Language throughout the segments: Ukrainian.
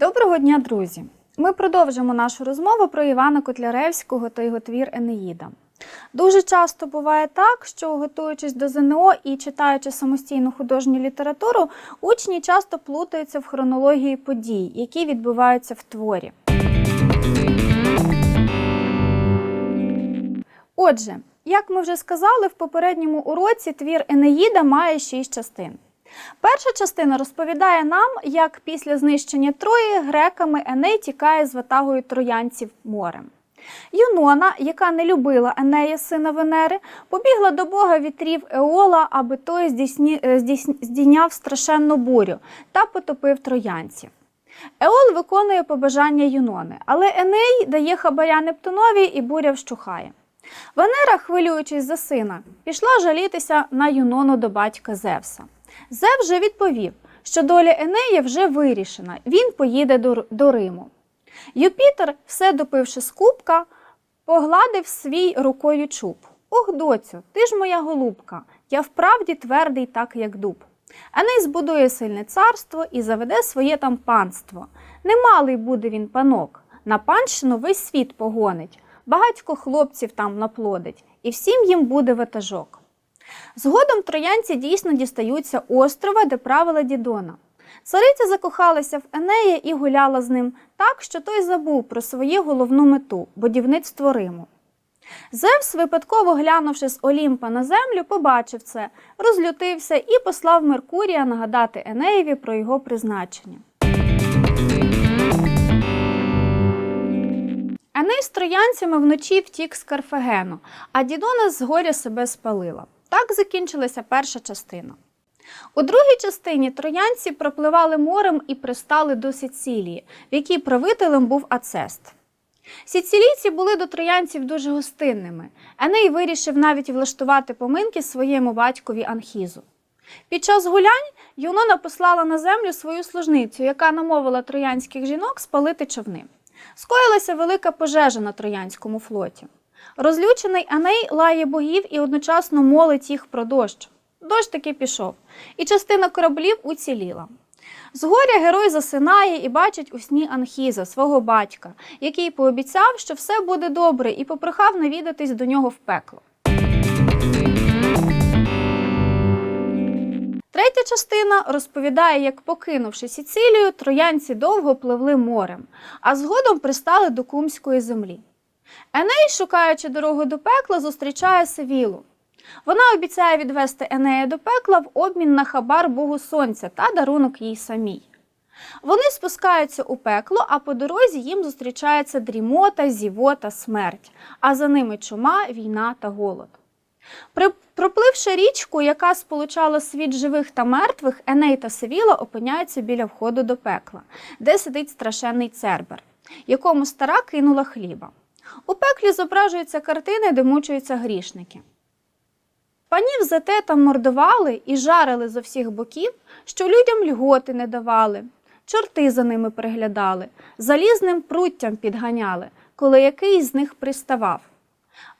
Доброго дня, друзі! Ми продовжимо нашу розмову про Івана Котляревського та його твір Енеїда. Дуже часто буває так, що готуючись до ЗНО і читаючи самостійну художню літературу, учні часто плутаються в хронології подій, які відбуваються в творі. Отже, як ми вже сказали, в попередньому уроці твір Енеїда має шість частин. Перша частина розповідає нам, як після знищення Трої греками Еней тікає з ватагою троянців морем. Юнона, яка не любила Енея, сина Венери, побігла до бога вітрів Еола, аби той е, здійняв страшенну бурю та потопив троянців. Еол виконує побажання Юнони, але Еней дає хабаря Нептунові і буря вщухає. Венера, хвилюючись за сина, пішла жалітися на Юнону до батька Зевса. Зев же відповів, що доля Енея вже вирішена, він поїде до, до Риму. Юпітер, все допивши з кубка, погладив свій рукою чуб. Ох, доцю, ти ж моя голубка, я вправді твердий, так як дуб. Еней збудує сильне царство і заведе своє там панство. Немалий буде він панок, на панщину весь світ погонить, багатько хлопців там наплодить, і всім їм буде ватажок. Згодом троянці дійсно дістаються острова, де правила Дідона. Цариця закохалася в Енея і гуляла з ним так, що той забув про свою головну мету будівництво Риму. Зевс, випадково глянувши з Олімпа на землю, побачив це, розлютився і послав Меркурія нагадати Енеєві про його призначення. Еней з троянцями вночі втік з Карфагену, а Дідона з горя себе спалила. Так закінчилася перша частина. У другій частині троянці пропливали морем і пристали до Сицилії, в якій правителем був Ацест. Сіцилійці були до троянців дуже гостинними. Еней вирішив навіть влаштувати поминки своєму батькові Анхізу. Під час гулянь Юнона послала на землю свою служницю, яка намовила троянських жінок спалити човни. Скоїлася велика пожежа на троянському флоті. Розлючений Еней лає богів і одночасно молить їх про дощ. Дощ таки пішов, і частина кораблів уціліла. Згоря герой засинає і бачить у сні Анхіза, свого батька, який пообіцяв, що все буде добре, і попрохав навідатись до нього в пекло. Третя частина розповідає, як, покинувши Сіцилію, троянці довго пливли морем, а згодом пристали до Кумської землі. Еней, шукаючи дорогу до пекла, зустрічає Севілу. Вона обіцяє відвести Енея до пекла в обмін на хабар Богу Сонця та дарунок їй самій. Вони спускаються у пекло, а по дорозі їм зустрічається дрімота, зівота, смерть, а за ними чума, війна та голод. Пропливши річку, яка сполучала світ живих та мертвих, Еней та Севіла опиняються біля входу до пекла, де сидить страшенний цербер, якому стара кинула хліба. У пеклі зображуються картини, де мучуються грішники. Панів зате там мордували і жарили зо всіх боків, що людям льготи не давали, чорти за ними приглядали, залізним пруттям підганяли, коли якийсь з них приставав.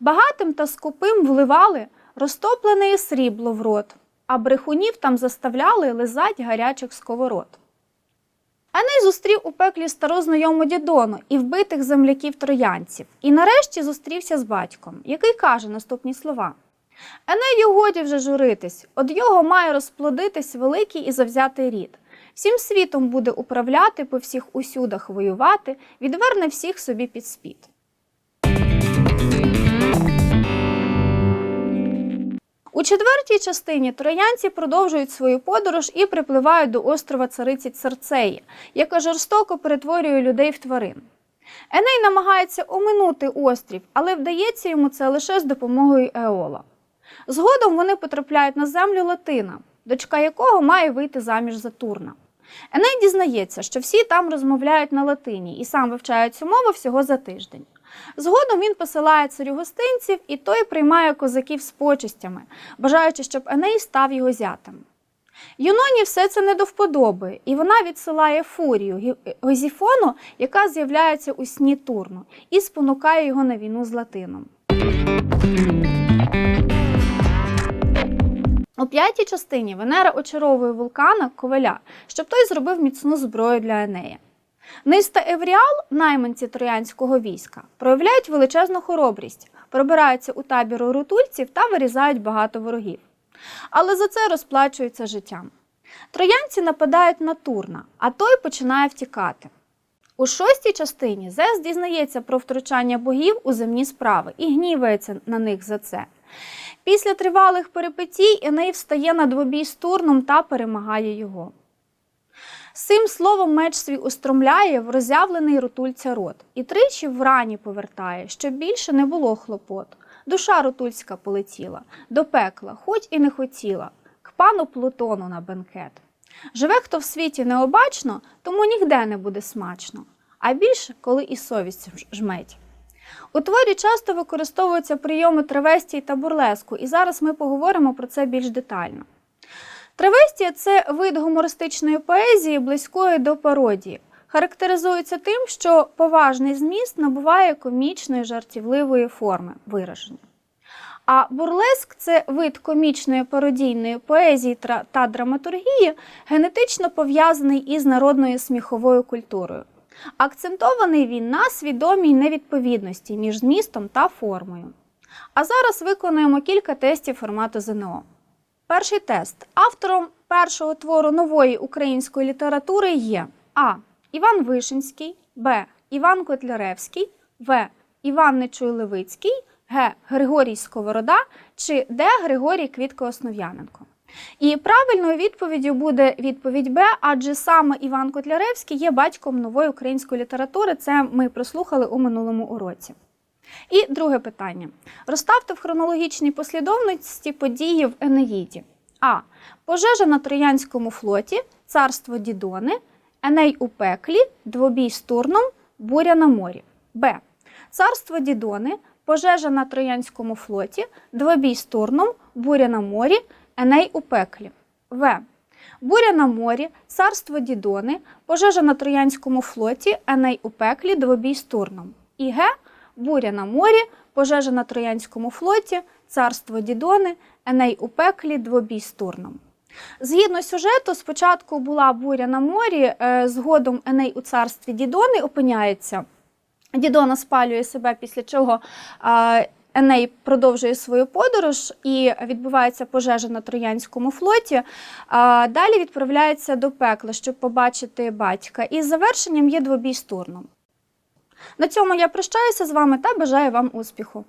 Багатим та скупим вливали розтоплене срібло в рот, а брехунів там заставляли лизать гарячих сковород. Еней зустрів у пеклі стару знайому дідону і вбитих земляків троянців, і нарешті зустрівся з батьком, який каже наступні слова. Енею годі вже журитись, од його має розплодитись великий і завзятий рід. Всім світом буде управляти, по всіх усюдах воювати, відверне всіх собі під спід. У четвертій частині троянці продовжують свою подорож і припливають до острова цариці Церцеї, яка жорстоко перетворює людей в тварин. Еней намагається оминути острів, але вдається йому це лише з допомогою Еола. Згодом вони потрапляють на землю Латина, дочка якого має вийти заміж за Турна. Еней дізнається, що всі там розмовляють на латині і сам вивчає цю мову всього за тиждень. Згодом він посилає царю гостинців, і той приймає козаків з почестями, бажаючи, щоб Еней став його зятем. Юноні все це не до вподоби, і вона відсилає фурію Гі- Гозіфону, яка з'являється у сні Турну, і спонукає його на війну з Латином. У п'ятій частині Венера очаровує вулкана Коваля, щоб той зробив міцну зброю для Енея. Низ та Евріал, найманці троянського війська, проявляють величезну хоробрість, пробираються у табір рутульців та вирізають багато ворогів. Але за це розплачуються життям. Троянці нападають на Турна, а той починає втікати. У шостій частині Зевс дізнається про втручання богів у земні справи і гнівається на них за це. Після тривалих перипетій Еней встає на двобій з Турном та перемагає його. З цим словом меч свій устромляє в роззявлений рутульця рот і тричі в рані повертає, щоб більше не було хлопот. Душа рутульська полетіла, до пекла, хоч і не хотіла, к пану Плутону на бенкет. Живе хто в світі необачно, тому нігде не буде смачно, а більше, коли і совість жметь. У творі часто використовуються прийоми травестії та бурлеску, і зараз ми поговоримо про це більш детально. Травестія це вид гумористичної поезії, близької до пародії. Характеризується тим, що поважний зміст набуває комічної жартівливої форми вираження. А бурлеск це вид комічної пародійної поезії та драматургії, генетично пов'язаний із народною сміховою культурою. Акцентований він на свідомій невідповідності між змістом та формою. А зараз виконуємо кілька тестів формату ЗНО. Перший тест. Автором першого твору нової української літератури є А. Іван Вишинський, Б. Іван Котляревський, В. Іван Нечуй Левицький, Г. Григорій Сковорода чи Д. Григорій Квітко-Основ'яненко. І правильною відповіддю буде відповідь Б, адже саме Іван Котляревський є батьком нової української літератури. Це ми прослухали у минулому уроці. І друге питання. Розставте в хронологічній послідовності події в Енеїді. А. Пожежа на Троянському флоті, царство Дідони, Еней у пеклі, двобій з Турном, буря на морі. Б. Царство Дідони, пожежа на Троянському флоті, двобій з Турном, буря на морі, Еней у пеклі. В. Буря на морі, царство Дідони, пожежа на Троянському флоті, Еней у пеклі, двобій з Турном. І Г. Буря на морі, пожежа на Троянському флоті, царство Дідони, Еней у пеклі, двобій з Турном. Згідно сюжету, спочатку була буря на морі, е, згодом Еней у царстві Дідони опиняється. Дідона спалює себе, після чого Еней продовжує свою подорож і відбувається пожежа на Троянському флоті. Далі відправляється до пекла, щоб побачити батька. І завершенням є двобій з Турном. На цьому я прощаюся з вами та бажаю вам успіху.